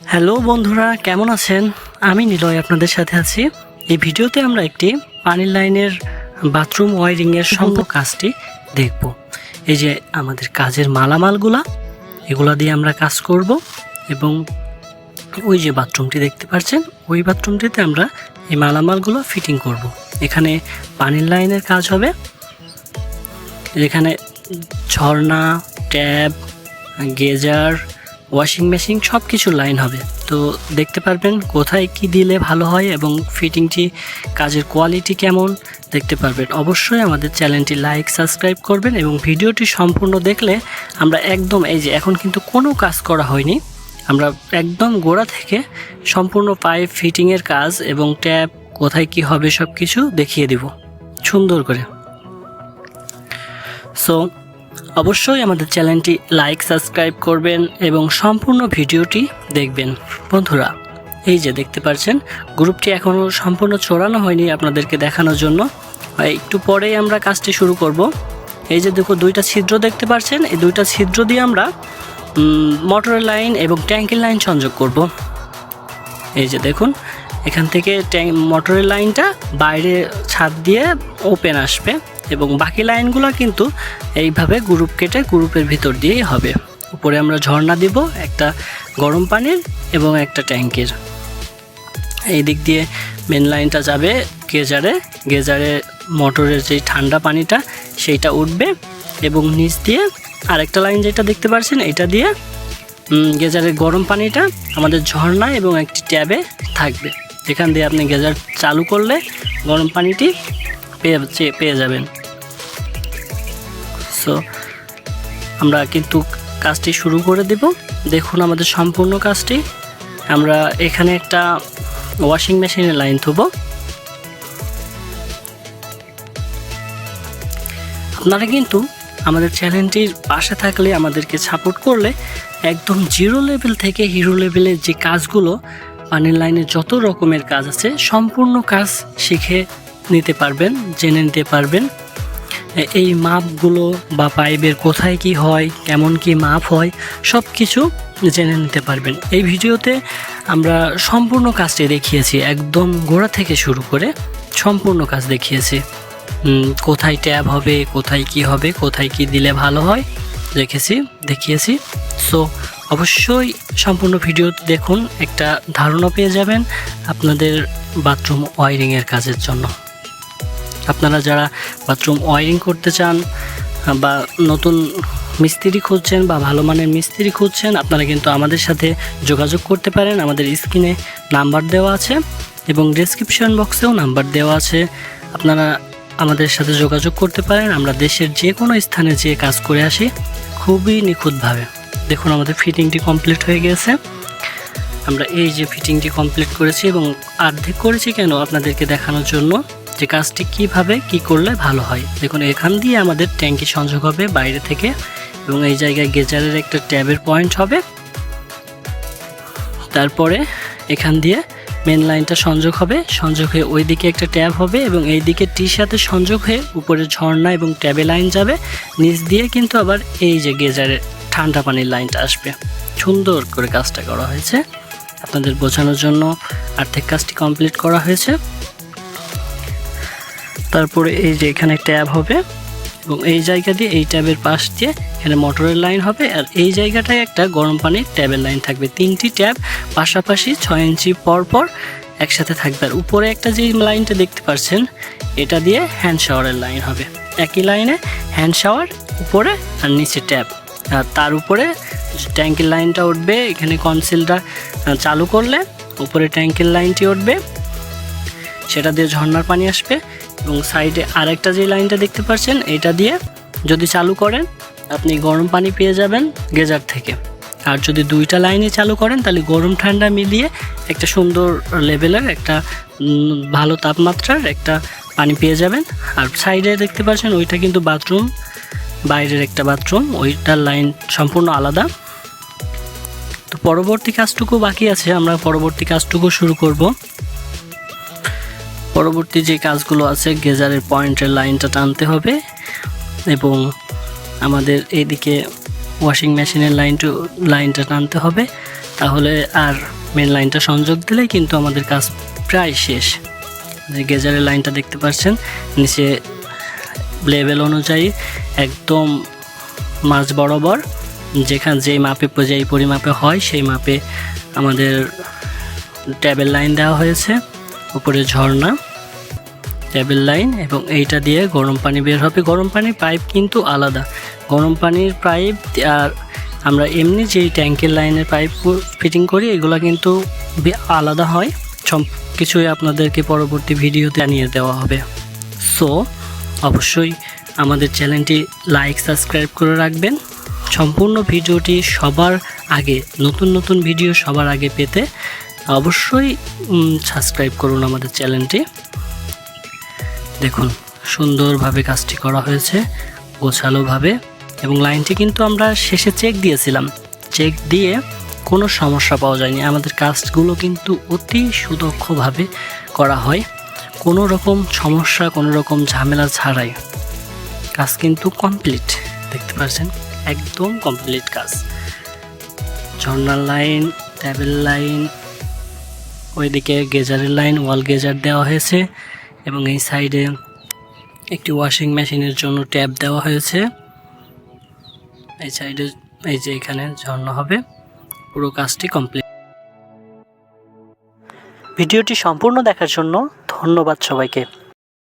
Hello বন্ধুরা, কেমন আছেন? আমি নিলয় আপনাদের সাথে আছি। এই ভিডিওতে আমরা একটি পানির লাইনের বাথরুম ওয়ারিংয়ের সম্পূর্ণ কাজটি দেখব। এই যে আমাদের কাজের মালামালগুলা, এগুলা দিয়ে আমরা কাজ করব এবং ওই যে বাথরুমটি দেখতে পাচ্ছেন, ওই বাথরুমটিতে আমরা এই মালামালগুলো ফিটিং করব। এখানে পানির লাইনের কাজ হবে। এখানে ঝর্ণা, ট্যাব, গেজার ওয়াশিং মেশিন সব কিছু লাইন হবে। তো দেখতে পারবেন কোথায় কি দিলে ভালো হয় এবং ফিটিংটি কাজের কোয়ালিটি কেমন দেখতে পারবেন। অবশ্যই আমাদের চ্যানেলটি লাইক সাবস্ক্রাইব করবেন এবং ভিডিওটি সম্পূর্ণ দেখলে আমরা একদম, এই যে এখন কিন্তু কোনো কাজ করা হয়নি, আমরা একদম গোড়া থেকে সম্পূর্ণ পাইপ ফিটিংয়ের কাজ এবং ট্যাপ, কোথায় কি হবে সব কিছু দেখিয়ে দেব। সুন্দর করে। সো অবশ্যই আমাদের চ্যানেলটি লাইক, সাবস্ক্রাইব করবেন এবং সম্পূর্ণ ভিডিওটি দেখবেন। বন্ধুরা, এই যে দেখতে পাচ্ছেন, গ্রুপটি এখনও সম্পূর্ণ চড়ানো হয়নি আপনাদেরকে দেখানোর জন্য। একটু পরেই আমরা কাজটি শুরু করব। এই যে দেখো, দুইটা ছিদ্র দেখতে পাচ্ছেন। এই দুইটা ছিদ্র দিয়ে আমরা মোটরের লাইন এবং ট্যাঙ্কের লাইন সংযোগ করব। এই যে দেখুন, এখান থেকে ট্যাঙ্ক মোটরের লাইনটা বাইরে ছাদ দিয়ে ওপেন আসবে। এবং বাকি লাইনগুলো কিন্তু এইভাবে গ্রুপ কেটে গ্রুপের ভিতর দিয়েই হবে। উপরে আমরা ঝর্ণা দিব, একটা গরম পানির এবং একটা ট্যাঙ্কের। এই দিক দিয়ে মেন লাইনটা যাবে গেজারে। গেজারে মোটরের যে ঠান্ডা পানিটা, সেইটা উঠবে এবং নিচ দিয়ে আরেকটা লাইন যেটা দেখতে পাচ্ছেন এটা দিয়ে গেজারের গরম পানিটা আমাদের ঝর্ণা এবং একটি ট্যাবে থাকবে। এখান দিয়ে আপনি গেজার চালু করলে গরম পানিটি পেয়ে পেয়ে যাবেন। সো আমরা কিন্তু কাজটি শুরু করে দেব। দেখুন আমাদের সম্পূর্ণ কাজটি। আমরা এখানে একটা ওয়াশিং মেশিনের লাইন থুব আপনারা কিন্তু আমাদের চ্যানেলটির পাশে থাকলে আমাদেরকে সাপোর্ট করলে একদম জিরো লেভেল থেকে হিরো লেভেলের যে কাজগুলো, পানির লাইনে যত রকমের কাজ আছে, সম্পূর্ণ কাজ শিখে নিতে পারবেন, জেনে নিতে পারবেন। এই মাপগুলো বা পাইপের কোথায় কি হয়, কেমন কি মাপ হয় সব কিছু জেনে নিতে পারবেন। এই ভিডিওতে আমরা সম্পূর্ণ কাজটি দেখিয়েছি, একদম গোড়া থেকে শুরু করে সম্পূর্ণ কাজ দেখিয়েছি। কোথায় ট্যাব হবে, কোথায় কি হবে, কোথায় কি দিলে ভালো হয়, দেখেছি, দেখিয়েছি। সো, অবশ্যই সম্পূর্ণ ভিডিও দেখুন, একটা ধারণা পেয়ে যাবেন আপনাদের বাথরুম ওয়ারিংয়ের কাজের জন্য। আপনারা যারা বাথরুম ওয়ারিং করতে চান, বা নতুন মিস্ত্রি খুঁজছেন বা ভালো মানের মিস্ত্রি খুঁজছেন, আপনারা কিন্তু আমাদের সাথে যোগাযোগ করতে পারেন। আমাদের স্ক্রিনে নাম্বার দেওয়া আছে এবং ডেসক্রিপশন বক্সেও নাম্বার দেওয়া আছে। আপনারা আমাদের সাথে যোগাযোগ করতে পারেন। আমরা দেশের যে কোনো স্থানে যেয়ে কাজ করে আসি খুবই নিখুঁতভাবে। দেখুন, আমাদের ফিটিংটি কমপ্লিট হয়ে গেছে। আমরা এই যে ফিটিংটি কমপ্লিট করেছি এবং অর্ধেক করেছি কেন আপনাদেরকে দেখানোর জন্য? যে কাজটি কীভাবে, কি করলে ভালো হয়? দেখুন, এখান দিয়ে আমাদের ট্যাঙ্কি সংযোগ হবে বাইরে থেকে এবং এই জায়গায় গেজারের একটা ট্যাবের পয়েন্ট হবে। তারপরে এখান দিয়ে মেন লাইনটা সংযোগ হবে। সংযোগ হয়ে ওই দিকে একটা ট্যাব হবে এবং এই দিকে টির সাথে সংযোগ হয়ে উপরে ঝর্ণা এবং ট্যাবে লাইন যাবে। নিচ দিয়ে কিন্তু আবার এই যে গেজারের ঠান্ডা পানির লাইনটা আসবে। সুন্দর করে কাজটা করা হয়েছে। আপনাদের বোঝানোর জন্য আর্থিক কাজটি কমপ্লিট করা হয়েছে। তারপরে এই যে এখানে ট্যাব হবে এবং এই জায়গা দিয়ে এই ট্যাবের পাশ দিয়ে এখানে মোটরের লাইন হবে আর এই জায়গাটায় একটা গরম পানির ট্যাবের লাইন থাকবে। তিনটি ট্যাব পাশাপাশি ছয় ইঞ্চি পর পর একসাথে থাকবে আর উপরে একটা যে লাইনটা দেখতে পাচ্ছেন এটা দিয়ে হ্যান্ড শাওয়ারের লাইন হবে। একই লাইনে হ্যান্ড শাওয়ার, উপরে আর নিচে ট্যাব। আর তার উপরে ট্যাঙ্কের লাইনটা উঠবে, এখানে কনসিলটা চালু করলে উপরে ট্যাঙ্কের লাইনটি উঠবে। সেটা দিয়ে ঝর্নার পানি আসবে এবং সাইডে আরেকটা যে লাইনটা দেখতে পাচ্ছেন, এটা দিয়ে যদি চালু করেন, আপনি গরম পানি পেয়ে যাবেন গেজার থেকে। আর যদি দুইটা লাইনে চালু করেন, তাহলে গরম ঠান্ডা মিলিয়ে একটা সুন্দর লেভেলের একটা ভালো তাপমাত্রার একটা পানি পেয়ে যাবেন। আর সাইডে দেখতে পাচ্ছেন, ওইটা কিন্তু বাথরুম, বাইরের একটা বাথরুম, ওইটার লাইন সম্পূর্ণ আলাদা। তো পরবর্তী কাজটুকু বাকি আছে, আমরা পরবর্তী কাজটুকু শুরু করব। পরবর্তী যে কাজগুলো আছে, গেজারের পয়েন্টের লাইনটা টানতে হবে এবং আমাদের এইদিকে ওয়াশিং মেশিনের লাইনটা লাইনটা টানতে হবে। তাহলে আর মেন লাইনটা সংযোগ দিলে কিন্তু আমাদের কাজ প্রায় শেষ। যে গেজারের লাইনটা দেখতে পাচ্ছেন, নিচে লেভেল অনুযায়ী একদম মাঝ বরাবর যেখানে, যেই মাপে, যেই পরিমাপে হয়, সেই মাপে আমাদের ট্যাবেল লাইন দেওয়া হয়েছে, উপরে ঝর্ণা। ট্যাবেল লাইন এবং এইটা দিয়ে গরম পানি বের হবে। গরম পানির পাইপ কিন্তু আলাদা। গরম পানির পাইপ আর আমরা এমনি যেই ট্যাঙ্কের লাইনের পাইপ ফিটিং করি, এগুলো কিন্তু আলাদা হয়। সব কিছুই আপনাদেরকে পরবর্তী ভিডিওতে জানিয়ে দেওয়া হবে। সো, অবশ্যই আমাদের চ্যানেলটি লাইক, সাবস্ক্রাইব করে রাখবেন। সম্পূর্ণ ভিডিওটি সবার আগে, নতুন নতুন ভিডিও সবার আগে পেতে অবশ্যই সাবস্ক্রাইব করুন আমাদের চ্যানেলটি। দেখুন, সুন্দরভাবে কাজটি করা হয়েছে, গোছালোভাবে, এবং লাইনটি কিন্তু আমরা শেষে চেক দিয়েছিলাম। চেক দিয়ে কোনো সমস্যা পাওয়া যায়নি। আমাদের কাজগুলো কিন্তু অতি সুদক্ষভাবে করা হয়। কোনো রকম সমস্যা, কোনো রকম ঝামেলা ছাড়াই। কাজ কিন্তু কমপ্লিট, দেখতে পাচ্ছেন? একদম কমপ্লিট কাজ। ঝর্নার লাইন ট্যাবেল লাইন, ওইদিকে গেজারের লাইন, ওয়াল গেজার দেওয়া হয়েছে। এবং এই সাইডে একটি ওয়াশিং মেশিনের জন্য ট্যাপ দেওয়া হয়েছে। এই সাইডে, এই যে এখানে ঝর্ণা হবে। পুরো কাজটি কমপ্লিট। ভিডিওটি সম্পূর্ণ দেখার জন্য ধন্যবাদ সবাইকে।